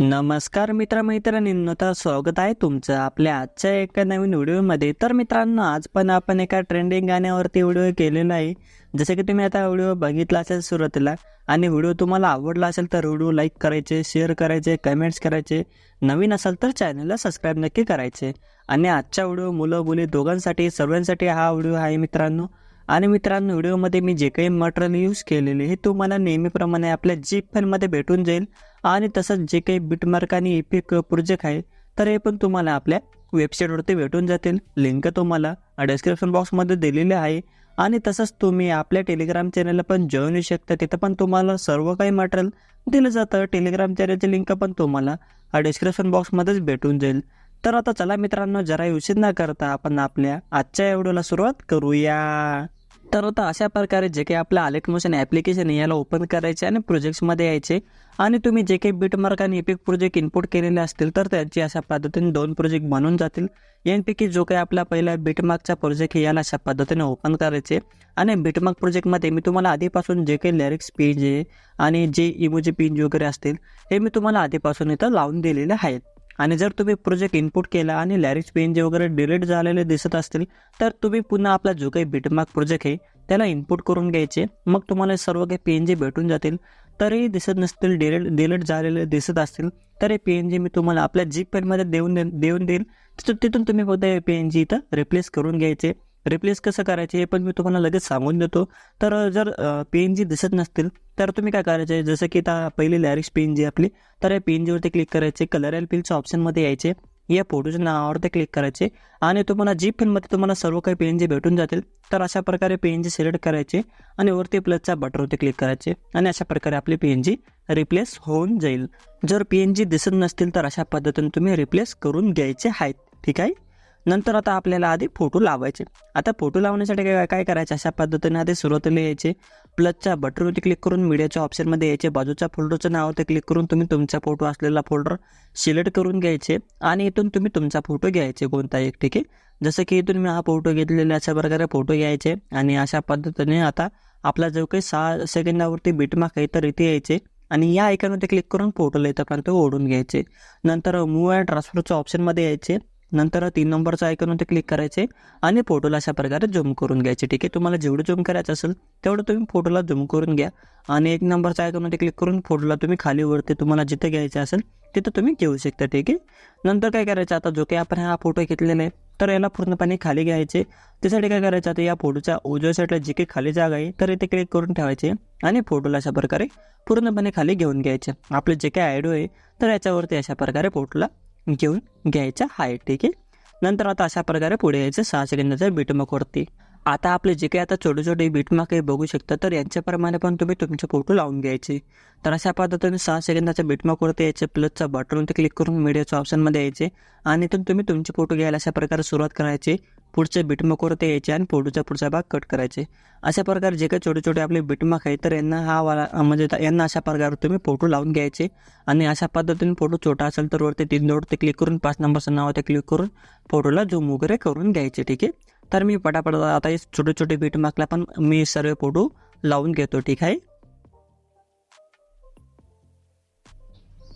नमस्कार मित्रमैत्रिणींनो तर स्वागत आहे तुमचं आपल्या आजच्या एका नवीन व्हिडिओमध्ये. तर मित्रांनो आज पण आपण एका ट्रेंडिंग गाण्यावरती व्हिडिओ केलेला आहे. जसे की तुम्ही आता व्हिडिओ बघितला असेल सुरुवातीला आणि व्हिडिओ तुम्हाला आवडला असेल तर व्हिडिओ लाईक करायचे शेअर करायचे कमेंट्स करायचे. नवीन असेल तर चॅनलला सबस्क्राईब नक्की करायचे. आणि आजच्या व्हिडिओ मुलं मुली दोघांसाठी सर्वांसाठी हा व्हिडिओ आहे मित्रांनो. आणि मित्रांनो व्हिडिओमध्ये मी जे काही मटेरियल यूज केलेले हे तुम्हाला नेहमीप्रमाणे आपल्या जीप फाईलमध्ये भेटून जाईल. आणि तसंच जे काही बिटमार्क आणि इपिक प्रोजेक्ट आहे तर हे पण तुम्हाला आपल्या वेबसाईटवरती भेटून जातील. लिंक तुम्हाला डिस्क्रिप्शन बॉक्समध्ये दिलेली आहे. आणि तसंच तुम्ही आपल्या टेलिग्राम चॅनलला पण जॉईन होऊ शकता. तिथं पण तुम्हाला सर्व काही मटेरियल दिलं जातं. टेलिग्राम चॅनलची लिंक पण तुम्हाला डिस्क्रिप्शन बॉक्समध्येच भेटून जाईल. तर आता चला मित्रांनो जरा उशीर न करता आपण आपल्या आजच्या व्हिडिओला सुरुवात करूया. तर आता अशा प्रकारे जे काही आपलं आलेट मोशन ॲप्लिकेशन आहे याला ओपन करायचे आणि प्रोजेक्ट्समध्ये यायचे. आणि तुम्ही जे काही बिटमार्क आणि एपिक प्रोजेक्ट इनपुट केलेले असतील तर त्यांची अशा पद्धतीने दोन प्रोजेक्ट बनून जातील. यांपैकी जो काही आपला पहिला बिटमार्कचा प्रोजेक्ट आहे याला अशा पद्धतीने ओपन करायचे. आणि बिटमार्क प्रोजेक्टमध्ये मी तुम्हाला आधीपासून जे काही लिरिक्स पेज आहे आणि जे इमोजी पेज वगैरे असतील हे मी तुम्हाला आधीपासून इथं लावून दिलेले आहेत. आणि जर तुम्ही प्रोजेक्ट इनपुट केला आणि लॅरिक्स पेनचे वगैरे डिलीट झालेले दिसत असतील तर तुम्ही पुन्हा आपला जो काही बिटमार्क प्रोजेक्ट आहे त्याला इनपुट करून घ्यायचे. मग तुम्हाला सर्व काही पी एन जी भेटून जातील तरीही दिसत नसतील डिलीट डिलीट झालेले दिसत असतील तर हे पी एन जी मी तुम्हाला आपल्या जीप पेनमध्ये देऊन दे देऊन देईल. तिथून तिथून तुम्ही फक्त हे पी एन जी इथं रिप्लेस करून घ्यायचे. रिप्लेस कसं करायचे हे पण मी तुम्हाला लगेच सांगून देतो. तर जर पी एन जी दिसत नसतील तर तुम्ही काय करायचं आहे? जसं की आता पहिली लॅरिक्स पी एन जी आपली तर या पी एन जीवरती क्लिक करायचे कलर एल पिलच्या ऑप्शनमध्ये यायचे या फोटोच्या नावावरती क्लिक करायचे आणि तुम्हाला जी पेनमध्ये तुम्हाला सर्व काही पेन जे भेटून जातील तर अशा प्रकारे पेन जी सिलेक्ट करायचे आणि वरती प्लसच्या बटरवरती क्लिक करायचे आणि अशा प्रकारे आपली पी एन जी रिप्लेस होऊन जाईल. जर पी एन जी दिसत नसतील तर अशा पद्धतीने तुम्ही रिप्लेस करून घ्यायचे आहेत. ठीक आहे? नंतर आता आपल्याला आधी फोटो लावायचे. आता फोटो लावण्यासाठी काय काय करायचं? अशा पद्धतीने आधी सुरुवातीला यायचे. प्लसच्या बटनवरती क्लिक करून मीडियाच्या ऑप्शनमध्ये यायचे. बाजूच्या फोल्डरच्या नावावरती क्लिक करून तुम्ही तुमचा फोटो असलेला फोल्डर सिलेक्ट करून घ्यायचे आणि इथून तुम्ही तुमचा फोटो घ्यायचे कोणता एक ठीक आहे? जसं की इथून मी हा फोटो घेतलेला अशा प्रकारे फोटो घ्यायचे आणि अशा पद्धतीने आता आपला जो काही सहा सेकंदावरती बीटमार्क आहे तर इथे यायचे आणि या आयकॉनवरती क्लिक करून फोटोला तो ओढून घ्यायचे. नंतर मूव अँड ट्रान्सफरच्या ऑप्शनमध्ये यायचे. नंतर तीन नंबरचं आयकॉनवरती क्लिक करायचे आणि फोटोला अशा प्रकारे झूम करून घ्यायचे. ठीक आहे? तुम्हाला जेवढं झूम करायचं असेल तेवढं तुम्ही फोटोला झूम करून घ्या. आणि एक नंबरच्या आयकॉनवरती क्लिक करून फोटोला तुम्ही खाली वरती तुम्हाला जिथे घ्यायचं असेल तिथं तुम्ही घेऊ शकता. ठीक आहे? नंतर काय करायचं? आता जो काही आपण हा फोटो घेतलेला आहे तर याला पूर्णपणे खाली घ्यायचे. त्यासाठी काय करायचं? आता या फोटोच्या उजव्या साईडला जी काही खाली जागा आहे तर इथे क्लिक करून ठेवायचे आणि फोटोला अशा प्रकारे पूर्णपणे खाली घेऊन घ्यायचे. आपले जे काही आयडिओ आहे तर याच्यावरती अशा प्रकारे फोटोला घेऊन घ्यायचं आहे ठीक आहे? नंतर आता अशा प्रकारे पुढे यायचं सहा सेकंदाच्या बीटमार्कवरती आता आपले जे काही आता छोटे छोटे बीटमार्क आहे बघू शकता तर यांच्याप्रमाणे पण तुम्ही तुमचे फोटो लावून घ्यायचे. तर अशा पद्धतीने सहा सेकंदाच्या बीटमार्कवरती यायचे प्लसच्या बटनवरती क्लिक करून मीडियाच्या ऑप्शनमध्ये यायचे आणि इथून तुम्ही तुमचे फोटो घ्यायला अशा प्रकारे सुरुवात करायची पुढच्या बीटमार्कवरती यायचे आणि फोटोचा पुढचा भाग कट करायचे. अशा प्रकारे जे काही छोटे छोटे आपले बीटमार्क आहे तर यांना हा वाला म्हणजे यांना अशा प्रकारे तुम्ही फोटो लावून घ्यायचे आणि अशा पद्धतीने फोटो छोटा असेल तर वरती तीन दोडते क्लिक करून पाच नंबरचं नावावरती क्लिक करून फोटोला झूम वगैरे करून घ्यायचे ठीक आहे? तर मी पटापट आता हे छोटे छोटे बीटमार्कला पण मी सर्व फोटो लावून घेतो ठीक आहे?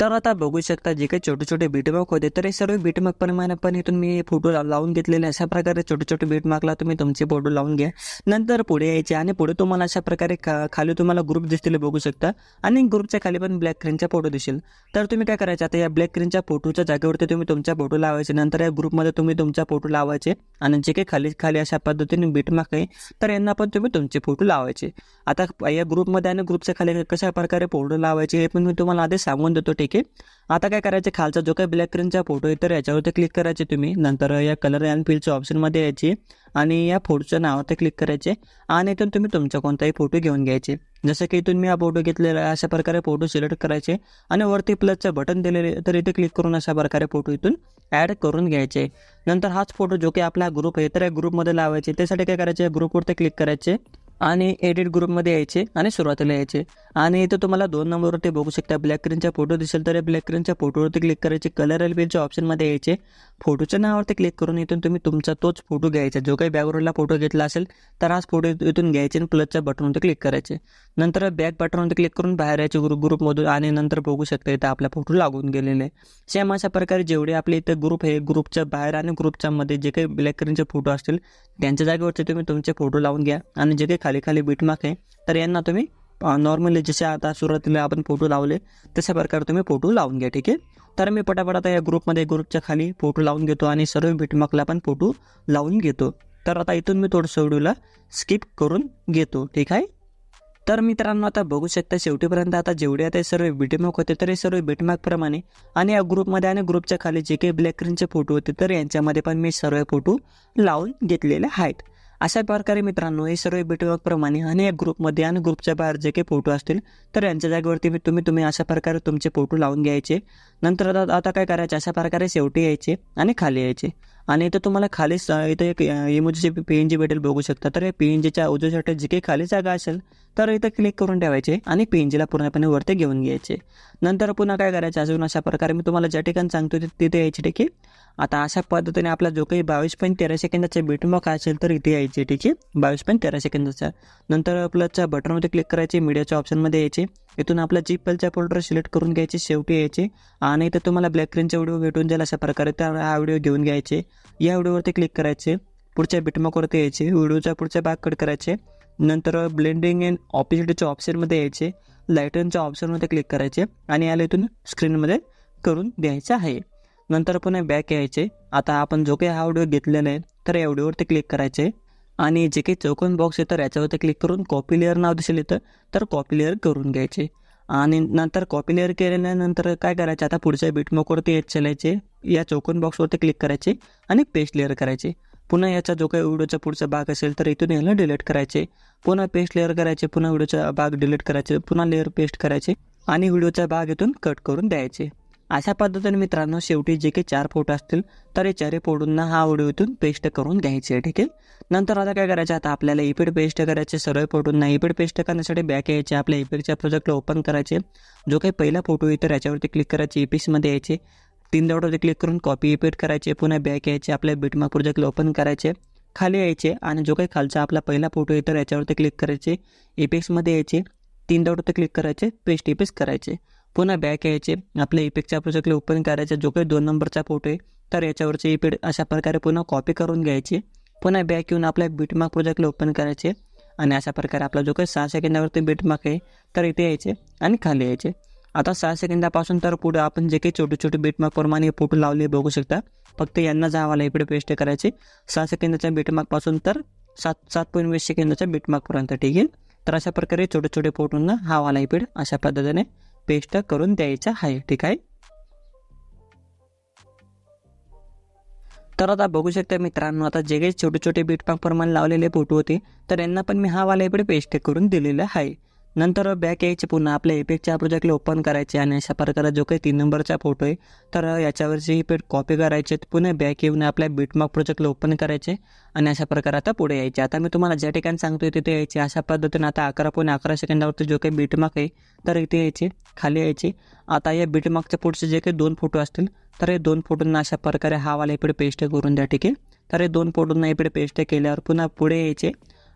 तर आता बघू शकता जे काही छोटे छोटे बीटमार्क होते तर हे सर्व बीटमार्क प्रमाणे पण इथून मी फोटो लावून घेतलेले अशा प्रकारे छोटे छोटे बीटमार्कला तुम्ही तुमचे फोटो लावून घ्या. नंतर पुढे यायचे आणि पुढे तुम्हाला अशा प्रकारे खाली तुम्हाला ग्रुप दिसतील बघू शकता. आणि ग्रुपच्या खाली पण ब्लॅक स्क्रीनचा फोटो दिसेल. तर तुम्ही काय करायचं आता या ब्लॅक स्क्रीनच्या फोटोच्या जागेवरती तुम्ही तुमचा फोटो लावायचे. नंतर या ग्रुपमध्ये तुम्ही तुमचा फोटो लावायचे. आणि जे काही खाली खाली अशा पद्धतीने बीटमार्क आहे तर यांना पण तुम्ही तुमचे फोटो लावायचे. आता या ग्रुपमध्ये आणि ग्रुपच्या खाली कशा प्रकारे फोटो लावायचे हे पण मी तुम्हाला आधी सांगून देतो. ठीक आहे आता काय करायचं? खालचा जो काही ब्लॅक क्रीनचा फोटो आहे तर याच्यावरती क्लिक करायचे तुम्ही. नंतर या कलर अँड फिलच्या ऑप्शनमध्ये यायची. आणि या फोटोच्या नावावरती क्लिक करायचे. आणि इथून तुम्ही तुमचा कोणताही फोटो घेऊन घ्यायचे. जसं की इथून मी हा फोटो घेतलेला आहे अशा प्रकारे फोटो सिलेक्ट करायचे. आणि वरती प्लसचं बटन दिलेले तर इथे क्लिक करून अशा प्रकारे फोटो इथून ॲड करून घ्यायचे. नंतर हाच फोटो जो काही आपला ग्रुप आहे तर या ग्रुपमध्ये लावायचे. त्यासाठी काय करायचे? ग्रुपवरती क्लिक करायचे. आणि एडिट ग्रुपमध्ये यायचे आणि सुरुवातीला यायचे. आणि इथं तुम्हाला दोन नंबरवरती बघू शकता. ब्लॅक स्क्रीनचा फोटो दिसेल तर ब्लॅक स्क्रीनच्या फोटोवरती क्लिक करायचे. कलर एलबीलच्या ऑप्शनमध्ये यायचे. फोटोच्या नावावरती क्लिक करून इथून तुम्ही तुमचा तोच फोटो घ्यायचा. जो काही बॅकग्राऊंडला फोटो घेतला असेल तर हाच फोटो इथून घ्यायचे आणि प्लसच्या बटनवरती क्लिक करायचे. नंतर बॅक बटनवरती क्लिक करून बाहेर यायचे ग्रुप ग्रुपमधून आणि नंतर बघू शकता इथं आपला फोटो लागून गेलेले सेम अशा प्रकारे जेवढे आपले इथं ग्रुप हे ग्रुपच्या बाहेर आणि ग्रुपच्या मध्ये जे काही ब्लॅक स्क्रीनचे फोटो असतील त्यांच्या जागेवरती तुम्ही तुमचे फोटो लावून घ्या. आणि जे काही खाली खाली बिटमार्क आहे तर यांना तुम्ही नॉर्मली जसे आता सुरुवातीला आपण फोटो लावले तशा प्रकारे तुम्ही फोटो लावून घ्या ठीक आहे? तर मी पटापट आता या ग्रुपमध्ये ग्रुपच्या खाली फोटो लावून घेतो आणि सर्व बिटमार्कला पण फोटो लावून घेतो. तर आता इथून मी थोडंसं व्हिडिओला स्किप करून घेतो ठीक आहे? तर मित्रांनो आता बघू शकता शेवटीपर्यंत आता जेवढे आता हे सर्व बिटमार्क होते तर हे सर्व बीटमार्कप्रमाणे आणि या ग्रुपमध्ये आणि ग्रुपच्या खाली जे काही ब्लॅक स्क्रीनचे फोटो होते तर यांच्यामध्ये पण मी सर्व फोटो लावून घेतलेले आहेत. अशा प्रकारे मित्रांनो हे सर्व बिटमार्कप्रमाणे आणि ग्रुपमध्ये आणि ग्रुपच्या बाहेर जे काही फोटो असतील तर यांच्या जागेवरती मी तुम्ही तुम्ही अशा प्रकारे तुमचे फोटो लावून घ्यायचे. नंतर आता आता काय करायचे? अशा प्रकारे शेवटी यायचे आणि खाली यायचे. आणि इथं तुम्हाला खाली इथं एक इमोजीचे पी एन जी भेटेल बघू शकता. तर या पी एन जीच्या उजव्यासाठी जी काही खाली जागा असेल तर इथं क्लिक करून ठेवायचे आणि पी एन जीला पूर्णपणे वरती घेऊन घ्यायचे. नंतर पुन्हा काय करायचं? अजून अशा प्रकारे मी तुम्हाला ज्या ठिकाणी सांगतो तिथे यायचे ठीक आहे. आता अशा पद्धतीने आपला जो काही बावीस पॉईंट तेरा सेकंदाचा बिटमॉक असेल तर इथे यायचे ठीक आहे. बावीस पॉईंट तेरा सेकंदाचा. नंतर प्लसच्या बटनमध्ये क्लिक करायचे मीडियाच्या ऑप्शनमध्ये यायचे. इथून आपला जी पलच्या फोल्डर सिलेक्ट करून घ्यायचे शेवटी यायचे. आणि इथं तुम्हाला ब्लॅक स्क्रीनचा व्हिडिओ भेटून जाईल अशा प्रकारे. तर हा व्हिडिओ घेऊन घ्यायचे. या व्हिडिओवरती क्लिक करायचे. पुढच्या बिटमॉकवरती यायचे. व्हिडिओचा पुढच्या भाग कट करायचे. नंतर ब्लेंडिंग अँड ऑपॉर्च्युनिटीच्या ऑप्शनमध्ये यायचे. लायटनच्या ऑप्शनमध्ये क्लिक करायचे आणि याला इथून स्क्रीनमध्ये करून द्यायचं आहे. नंतर पुन्हा बॅक यायचे. आता आपण जो काही हा व्हिडिओ घेतलेला आहे तर या व्हिडिओवरती क्लिक करायचे. आणि जे काही चौकोन बॉक्स येतं याच्यावरती क्लिक करून कॉपी लेअर नाव दिसेल येतं तर कॉपी लेअर करून घ्यायचे. आणि नंतर कॉपी लेअर केल्यानंतर काय करायचे? आता पुढच्या बिटमॉकवरती येत चालायचे. या चौकोन बॉक्सवरती क्लिक करायचे आणि पेस्ट लेअर करायचे. पुन्हा याचा जो काही व्हिडिओचा पुढचा भाग असेल तर इथून याला डिलीट करायचे. पुन्हा पेस्ट लेअर करायचे पुन्हा व्हिडिओचा भाग डिलीट करायचे पुन्हा लेअर पेस्ट करायचे आणि व्हिडिओचा भाग इथून कट करून द्यायचे. अशा पद्धतीने मित्रांनो शेवटी जे काही चार फोटो असतील तर हे चारही फोटोंना हा व्हिडिओ इथून पेस्ट करून घ्यायचे ठीक आहे? नंतर आता काय करायचं? आता आपल्याला इपेड पेस्ट करायचे सर्व फोटोंना इपेड पेस्ट करण्यासाठी बॅक यायचे आपल्या इपेडच्या प्रोजेक्टला ओपन करायचे. जो काही पहिला फोटो येतो याच्यावरती क्लिक करायचे इपिक्समध्ये यायचे. तीन दवडवरती क्लिक करून कॉपी इपेड करायचे पुन्हा बॅक यायचे आपल्या बिटमा प्रोजेक्टला ओपन करायचे खाली यायचे आणि जो काही खालचा आपला पहिला फोटो येतो याच्यावरती क्लिक करायचे. इपेक्समध्ये यायचे तीन दवडवरती क्लिक करायचे पेस्ट इपेक्स करायचे. पुन्हा बॅक यायचे आपल्या इपेक्सच्या प्रोजेक्टला ओपन करायचे जो काही दोन नंबरचा फोटो आहे तर याच्यावरचे इपेड अशा प्रकारे पुन्हा कॉपी करून घ्यायचे. पुन्हा बॅक येऊन आपल्या बिटमार्क प्रोजेक्टला ओपन करायचे आणि अशा प्रकारे आपला जो काही सहा सेकंदावरती बिटमार्क आहे तर इथे यायचे आणि खाली यायचे. आता सहा सेकंदापासून तर पुढे आपण जे काही छोटे छोटे बिटमार्कप्रमाणे फोटो लावले बघू शकता. फक्त यांना जावाला इकडे पेस्ट करायचे. सहा सेकंदाच्या बिटमार्कपासून तर सात सात पॉईंट वीस सेकंदाच्या बिटमार्कपर्यंत ठीक आहे? तर अशा प्रकारे छोटे छोटे फोटोंना हा वाला इपीड अशा पद्धतीने पेस्ट करून द्यायचा आहे ठीक आहे? तर आता बघू शकता मित्रांनो आता जे काही छोटे छोटे बीटमार्क प्रमाणे लावलेले फोटो होते तर यांना पण मी हा वाला इकडे पेस्ट करून दिलेला आहे. नंतर बॅक यायचे पुन्हा. आपल्या इफेक्टच्या प्रोजेक्टला ओपन करायचे आणि अशा प्रकारे जो काही तीन नंबरचा फोटो आहे तर याच्यावरची इफेक्ट कॉपी करायचे पुन्हा बॅक येऊन आपल्या बिटमार्क प्रोजेक्टला ओपन करायचे आणि अशा प्रकारे आता पुढे यायचे. आता मी तुम्हाला ज्या ठिकाणी सांगतोय तिथे यायचे. अशा पद्धतीने आता अकरा पुणे अकरा सेकंदावरती जो काही बिटमार्क आहे तर इथे यायचे खाली यायचे. आता या बिटमार्कच्या पुढचे जे काही दोन फोटो असतील तर हे दोन फोटोंना अशा प्रकारे हा वाला इकडे पेस्ट करून द्या ठीक आहे? तर हे दोन फोटोंना इकडे पेस्ट केल्यावर पुन्हा पुढे यायचे.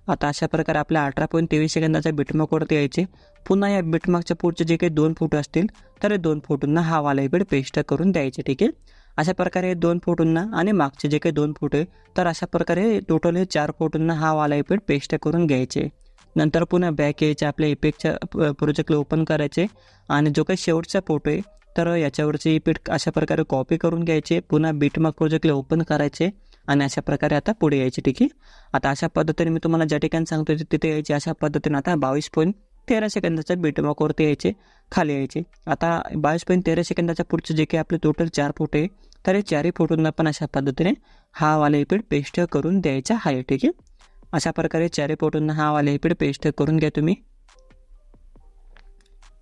आता अशा प्रकारे आपल्या अठरा पॉईंट तेवीस सेकंदाच्या बिटमार्कवरती यायचे. पुन्हा या बिटमार्कच्या पुढचे जे काही दोन फोटो असतील तर हे दोन फोटोंना हा वाला इकडे पेस्ट करून द्यायचे ठीक आहे? अशा प्रकारे दोन फोटोंना आणि मागचे जे काही दोन फोटो आहे तर अशा प्रकारे टोटल हे चार फोटोंना हा वाला इपीड पेस्ट करून घ्यायचे. नंतर पुन्हा बॅक यायचे आपल्या इफेक्टच्या प्रोजेक्टला ओपन करायचे. आणि जो काही शेवटचा फोटो आहे तर याच्यावरचे इफेक्ट अशा प्रकारे कॉपी करून घ्यायचे. पुन्हा बीटमार्क प्रोजेक्टला ओपन करायचे. आणि अशा प्रकारे आता पुढे यायचे ठीक आहे. आता अशा पद्धतीने मी तुम्हाला ज्या ठिकाणी सांगतो तिथे यायचे. अशा पद्धतीने आता बावीस पॉईंट तेरा सेकंदाच्या बिटमार्कवरती यायचे खाली यायचे. आता बावीस पॉईंट तेरा सेकंदाच्या पुढचे जे काही आपले टोटल चार फोटो आहे तर हे चारही फोटोंना पण अशा पद्धतीने हा वाला इपेड पेस्ट करून द्यायचा आहे ठीक आहे. अशा प्रकारे चारही फोटोंना हा वाला इपेड पेस्ट करून घ्या तुम्ही.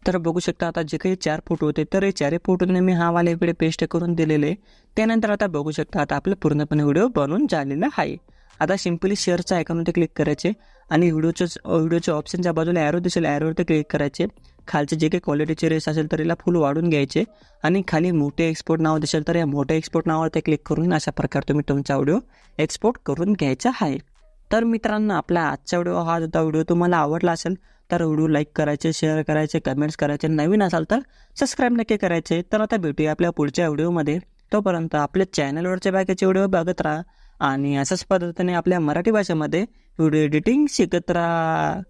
तर बघू शकता आता जे काही चार फोटो होते तर हे चारही फोटोने मी हा वाला इकडे पेस्ट करून दिलेले. त्यानंतर आता बघू शकता आता आपलं पूर्णपणे व्हिडिओ बनून झालेला आहे. आता सिम्पली शेअरच्या आयकॉनवरती क्लिक करायचे आणि व्हिडिओचं व्हिडिओच्या ऑप्शनच्या बाजूला ॲरो दिसेल ॲरोवरती क्लिक करायचे. खालचे जे काही क्वालिटीचे रेस असेल तर याला फुल वाढून घ्यायचे. आणि खाली मोठे एक्सपोर्ट नाव दिसेल तर या मोठ्या एक्सपोर्ट नावावरती क्लिक करून अशा प्रकारे तुम्ही तुमचा व्हिडिओ एक्सपोर्ट करून घ्यायचा आहे. तर मित्रांनो आपला आजचा व्हिडिओ हा होता. व्हिडिओ तुम्हाला आवडला असेल तर व्हिडिओ लाईक करायचे शेअर करायचे कमेंट्स करायचे. नवीन असाल तर सबस्क्राईब नक्की करायचे. तर आता भेटूया आपल्या पुढच्या व्हिडिओमध्ये. तोपर्यंत आपल्या चॅनलवरच्या बाकीचे व्हिडिओ बघत राहा आणि अशाच पद्धतीने आपल्या मराठी भाषेमध्ये व्हिडिओ एडिटिंग शिकत राहा.